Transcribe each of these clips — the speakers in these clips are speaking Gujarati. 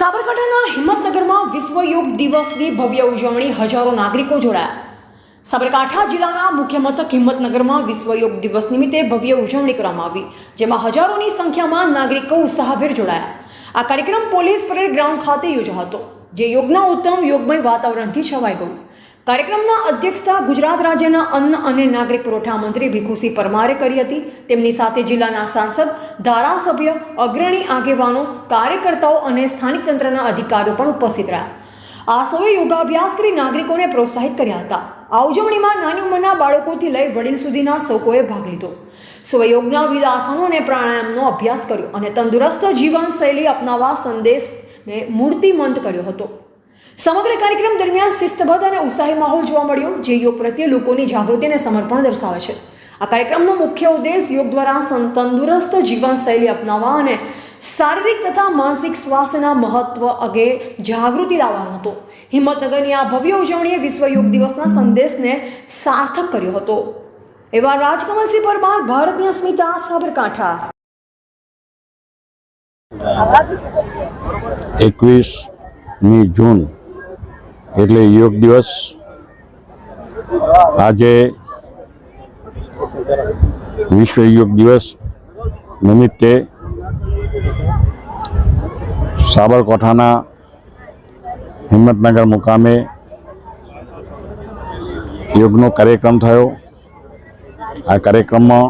સાબરકાંઠાના હિંમતનગરમાં વિશ્વ યોગ દિવસની ભવ્ય ઉજવણી હજારો નાગરિકો જોડાયા. સાબરકાંઠા જિલ્લાના મુખ્ય મથક હિંમતનગરમાં વિશ્વ યોગ દિવસ નિમિત્તે ભવ્ય ઉજવણી કરવામાં આવી, જેમાં હજારોની સંખ્યામાં નાગરિકો ઉત્સાહભેર જોડાયા. આ કાર્યક્રમ પોલીસ પરેડ ગ્રાઉન્ડ ખાતે યોજાયો હતો, જે યોગના ઉત્તમ યોગમય વાતાવરણથી છવાઈ ગયું. કાર્યક્રમના અધ્યક્ષતા ગુજરાત રાજ્યના અન્ન અને નાગરિક પુરવઠા મંત્રી ભીખુસિંહ પરમારે કરી હતી. તેમની સાથે જિલ્લાના સાંસદ, ધારાસભ્ય, અગ્રણી આગેવાનો, કાર્યકર્તાઓ અને સ્થાનિક તંત્રના અધિકારીઓ પણ ઉપસ્થિત રહ્યા. આ સૌએ યોગાભ્યાસ કરી નાગરિકોને પ્રોત્સાહિત કર્યા હતા. આ ઉજવણીમાં નાની ઉંમરના બાળકોથી લઈ વડીલ સુધીના સૌકોએ ભાગ લીધો. સૌએ યોગના વિવિધ આસનો અને પ્રાણાયામનો અભ્યાસ કર્યો અને તંદુરસ્ત જીવનશૈલી અપનાવવા સંદેશને મૂર્તિમંત કર્યો હતો. સમગ્ર કાર્યક્રમ દરમિયાન શિસ્તબદ્ધ અને ઉત્સાહી માહોલ જોવા મળ્યો, જે યોગ પ્રત્યે લોકોની જાગૃતિ અને સમર્પણ દર્શાવે છે. આ કાર્યક્રમનો મુખ્ય ઉદ્દેશ યોગ દ્વારા તંદુરસ્ત જીવનશૈલી અપનાવવા અને શારીરિક તથા માનસિક સ્વાસ્થ્યના મહત્વ અંગે જાગૃતિ લાવવાનો હતો. હિંમતનગરની આ ભવ્ય ઉજવણીએ વિશ્વ યોગ દિવસના સંદેશને સાર્થક કર્યો હતો. એવા રાજકમલસિંહ પરમાર ભારતની અસ્મિતા સાબરકાંઠા. એકવીસમી જૂન એટલે યોગ દિવસ આજે વિશ્વ યોગ દિવસ નિમિત્તે સાબરકાંઠાના હિંમતનગર મુકામે યોગનો કાર્યક્રમ થયો. આ કાર્યક્રમમાં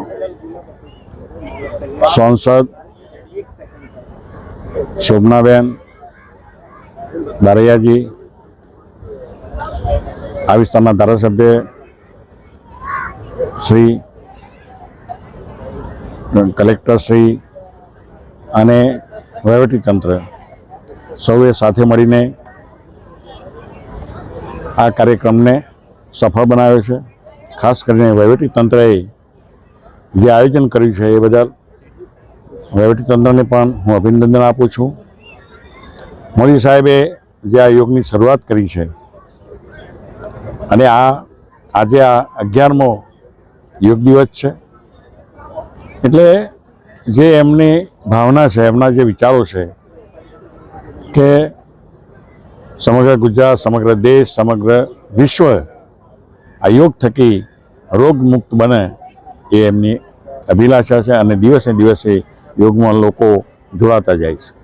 સાંસદ શોભનાબેન બારૈયાજી આ વિસ્તારના ધારાસભ્ય શ્રી કલેક્ટર શ્રી અને વહીવટીતંત્ર સૌએ સાથે મળીને આ કાર્યક્રમને સફળ બનાવ્યો છે. ખાસ કરીને વહીવટીતંત્રએ જે આયોજન કર્યું છે એ બદલ વહીવટીતંત્રને પણ હું અભિનંદન આપું છું. મોદી સાહેબે જે આ યોગની શરૂઆત કરી છે અને આ આજે આ અગિયારમો યોગ દિવસ છે. એટલે જે એમની ભાવના છે, એમના જે વિચારો છે કે સમગ્ર ગુજરાત, સમગ્ર દેશ, સમગ્ર વિશ્વ આ યોગ થકી રોગમુક્ત બને એ એમની અભિલાષા છે અને દિવસે દિવસે યોગમાં લોકો જોડાતા જાય છે.